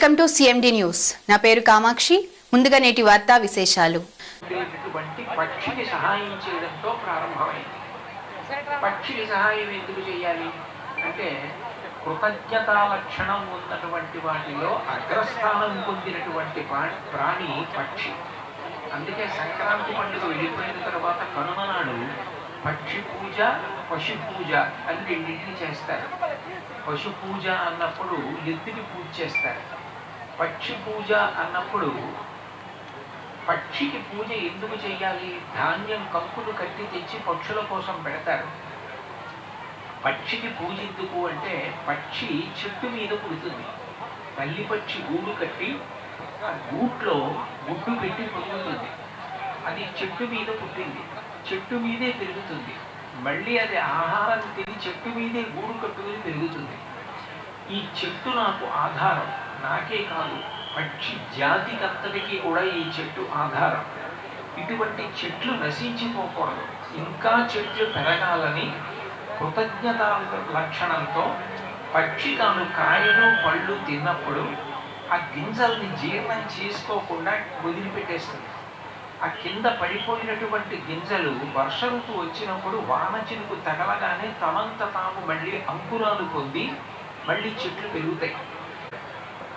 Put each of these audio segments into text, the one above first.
Welcome to CMD news నా పేరు కామాక్షి. ముందుగా నేటి వార్తా విశేషాలు. ఉండేటటువంటి పక్షికి సహాయం చేయడంతో ప్రారంభమైంది. పక్షికి సహాయం ఎందుకు చేయాలి? అంటే కృతజ్ఞతా లక్షణం ఉన్నటువంటి వాటిలో అగ్రస్థానం పొందినటువంటి ప్రాణి పక్షి. అందుకే సంక్రాంతి పండుగ వెళ్ళిపోయిన తర్వాత కనుమ నాడు పక్షి పూజ పశు పూజ అని రెండింటిని చేస్తారు. పశు పూజ అన్నప్పుడు ఎద్దుకి పూజ చేస్తారు. పక్షి పూజ అన్నప్పుడు పక్షికి పూజ ఎందుకు చేయాలి ధాన్యం కంకులు కట్టి తెచ్చి పక్షుల కోసం పెడతారు. పక్షికి పూజ ఎందుకు అంటే పక్షి చెట్టు మీద పుడుతుంది. తల్లి పక్షి గూడు కట్టి ఆ గూట్లో గుడ్డు పెట్టి పొందుతుంది అది చెట్టు మీద పుట్టింది. చెట్టు మీదే పెరుగుతుంది. మళ్ళీ అది ఆహారం తిని చెట్టు మీదే గూడు కట్టుకుని పెరుగుతుంది. ఈ చెట్టు నాకు ఆధారం. నాకే కాదు పక్షి జాతికంతటికి కూడా ఈ చెట్టు ఆధారం. ఇటువంటి చెట్లు నశించిపోకూడదు. ఇంకా చెట్లు పెరగాలని కృతజ్ఞత లక్షణంతో పక్షి తాను కాయలు పళ్ళు తిన్నప్పుడు ఆ గింజల్ని జీర్ణం చేసుకోకుండా వదిలిపెట్టేస్తుంది. ఆ కింద పడిపోయినటువంటి గింజలు వర్ష ఋతువు వచ్చినప్పుడు వాన చినుకు తగలగానే తమంత తాము మళ్ళీ అంకురాలు పొంది మళ్ళీ చెట్లు పెరుగుతాయి.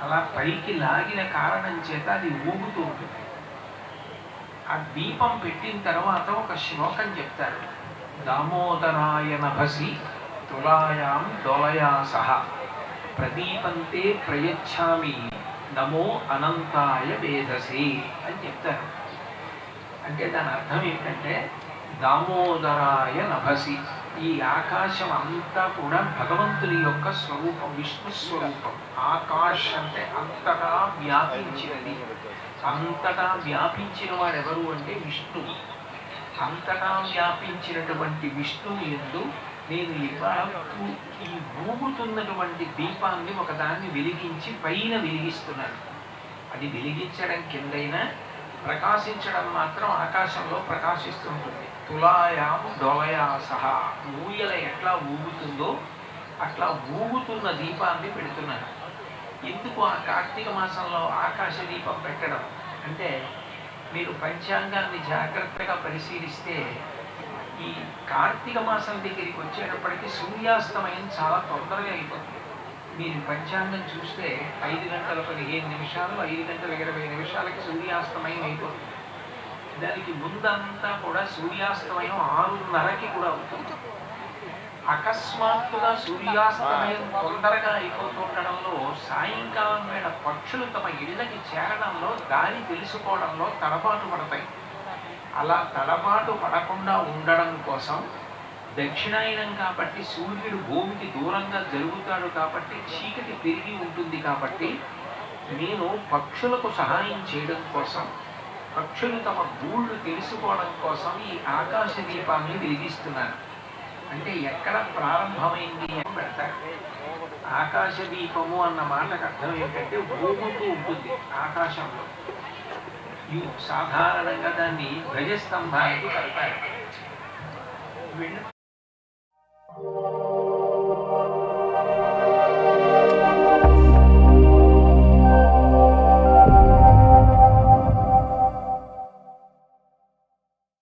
అలా పైకి లాగిన కారణం చేత అది ఊగుతూ ఉంటుంది. ఆ దీపం పెట్టిన తర్వాత ఒక శ్లోకం చెప్తారు. దామోదరాయ నభసి తులాయాం దోలయా సహ. ప్రదీపంతే ప్రయచ్ఛామి నమో అనంతాయ వేదసి అని చెప్తారు. అంటే దాని అర్థం ఏంటంటే దామోదరాయ నభసి ఈ ఆకాశం అంతా కూడా భగవంతుని యొక్క స్వరూపం విష్ణు స్వరూపం. ఆకాశ్ అంటే అంతటా వ్యాపించినది. అంతటా వ్యాపించిన వాడు ఎవరు అంటే విష్ణువు అంతటా వ్యాపించినటువంటి విష్ణువు ఎందు నేను ఇవాళ ఈ ఊగుతున్నటువంటి దీపాన్ని ఒకదాన్ని వెలిగించి పైన వెలిగిస్తున్నాను. అది వెలిగించడం కిందైనా ప్రకాశించడం మాత్రం ఆకాశంలో ప్రకాశిస్తుంటుంది. తులాయాం డొలయా సహా ఊయల ఎట్లా ఊగుతుందో అట్లా ఊగుతున్న దీపాన్ని పెడుతున్నాను ఎందుకు ఆ కార్తీక మాసంలో ఆకాశ దీపం పెట్టడం? అంటే మీరు పంచాంగాన్ని జాగ్రత్తగా పరిశీలిస్తే ఈ కార్తీక మాసం దగ్గరికి వచ్చేటప్పటికి సూర్యాస్తమయం చాలా తొందరగా అయిపోతుంది. మీరు పంచాంగం చూస్తే ఐదు గంటల పదిహేను నిమిషాలు ఐదు గంటల ఇరవై నిమిషాలకి సూర్యాస్తమయం అయిపోతుంది. దానికి ముందంతా కూడా సూర్యాస్తమయం ఆరున్నరకి కూడా అవుతుంది. అకస్మాత్తుగా సూర్యాస్తమయం తొందరగా అయిపోతుండడంలో సాయంకాలం వేళ పక్షులు తమ ఇళ్ళకి చేరడంలో దారి తెలుసుకోవడంలో తడబాటు పడతాయి. అలా తడబాటు పడకుండా ఉండడం కోసం దక్షిణాయనం కాబట్టి సూర్యుడు భూమికి దూరంగా జరుగుతాడు కాబట్టి చీకటి పెరిగి ఉంటుంది కాబట్టి నేను పక్షులకు సహాయం చేయడం కోసం పక్షులు తమ గూళ్ళు తెలుసుకోవడం కోసం ఈ ఆకాశ దీపాన్ని వెలిగిస్తున్నాను. అంటే ఎక్కడ ప్రారంభమైంది అని పెడతారు. ఆకాశ దీపము అన్న మాటకు అర్థం ఏంటంటే భూముతూ ఉంటుంది ఆకాశంలో. సాధారణంగా దాన్ని ధ్వజస్తంభానికి పెడతారు